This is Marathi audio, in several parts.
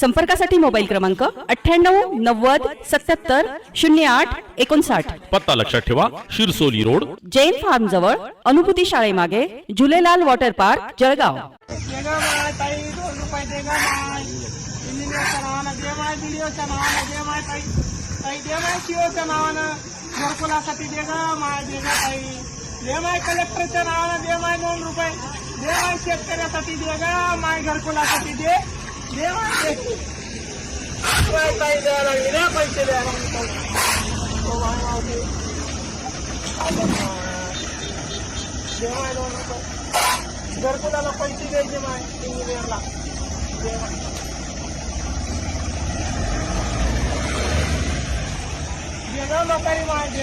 संपर्कासाठी मोबाईल क्रमांक अठ्ठ्याण्णव नव्वद सत्याहत्तर शून्य आठ एकोणसाठ. पत्ता लक्षात ठेवा शिरसोली रोड. जैन फार्म जवळ अनुभूती शाळेमागे झुलेलाल वॉटर पार्क जळगाव. कलेक्टरच्या नावानं दे माय दोन रुपये दे माय शेतकऱ्यासाठी दे ग माय घरकुलासाठी दे. दे द्यायला लागली पैसे द्यायला लागली दोन घरकुलाला पैसे द्यायचे माय इंजिनियरला जेवण माय. दे गं म्हातारी माय दे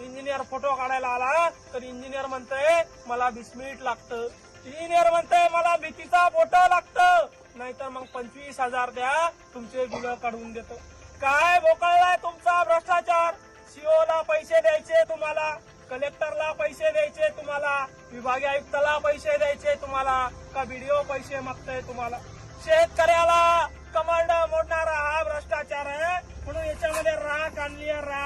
इंजिनियर फोटो काढायला आला तर इंजिनियर म्हणतंय मला बिस्मिट लागतं. इंजिनियर म्हणतंय मला भीतीचा फोटो लागतं. नाहीतर मग पंचवीस हजार द्या तुमचे बिल काढून देतो. काय भोकळलाय तुमचा भ्रष्टाचार? सीओला पैसे द्यायचे तुम्हाला कलेक्टरला पैसे द्यायचे तुम्हाला विभागीय आयुक्ताला पैसे द्यायचे तुम्हाला का बीडीओ पैसे मागताय तुम्हाला? शेतकऱ्याला कमांड मोडणारा हा भ्रष्टाचार आहे म्हणून याच्यामध्ये राख आणली राख